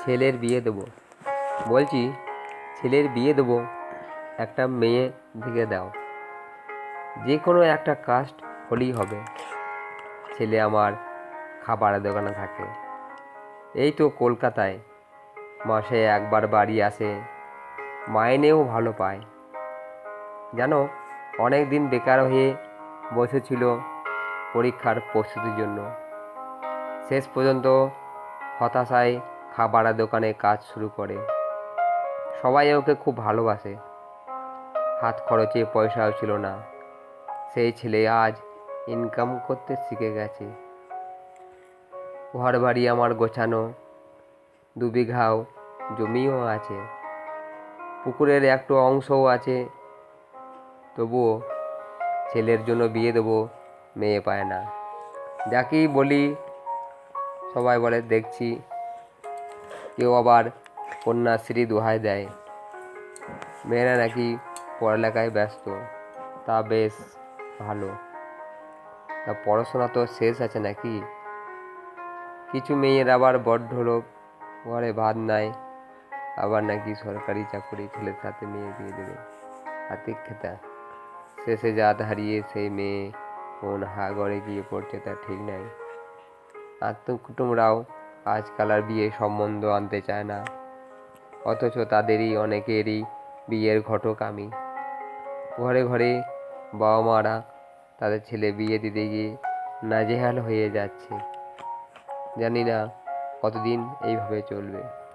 ছেলের বিয়ে দেবো। বলছি, ছেলের বিয়ে দেবো, একটা মেয়ে দেখে দাও। যে কোনো একটা কাস্ট হলেই হবে। ছেলে আমার খাবারের দোকানে থাকে। এই তো কলকাতায়। মাসে একবার বাড়ি আসে। মাইনেও ভালো পায়। জানো অনেক দিন বেকার হয়ে বসেছিল পরীক্ষার প্রস্তুতির জন্য। শেষ পর্যন্ত হতাশায় খাবারের দোকানে কাজ শুরু করে। সবাই ওকে খুব ভালোবাসে। হাত খরচে পয়সাও ছিল না। সেই ছেলে আজ ইনকাম করতে শিখে গেছে। ঘর বাড়ি আমার গোছানো দু বিঘাও জমিও আছে। পুকুরের একটু অংশও আছে। তবুও ছেলের জন্য বিয়ে দেবো মেয়ে পায় না। যাকেই বলি, সবাই বলে, দেখছি কেউ আবার কন্যাশ্রী দোহাই দেয়। মেয়েরা নাকি পড়ালেখায় ব্যস্ত, তা বেশ ভালো। তা পড়াশোনা তো শেষ আছে নাকি? কিছু মেয়ের আবার বড্ড লোক ঘরে ভাত নাই, আবার নাকি সরকারি চাকরি ছেলের সাথে মেয়ে দিয়ে দেবে হাতে খেতা। শেষে জাত হারিয়ে সেই মেয়ে কোন হা ঘরে গিয়ে পড়ছে তা ঠিক নাই। আত্মকুটুমরাও আজকাল আর বিয়ে সম্বন্ধ আনতে চায় না। অথচ তাদেরই অনেকেরই বিয়ের ঘটক আমি। ঘরে ঘরে বাবা মারা তাদের ছেলে বিয়ে দিতে গিয়ে নাজেহাল হয়ে যাচ্ছে। জানি না কতদিন এইভাবে চলবে।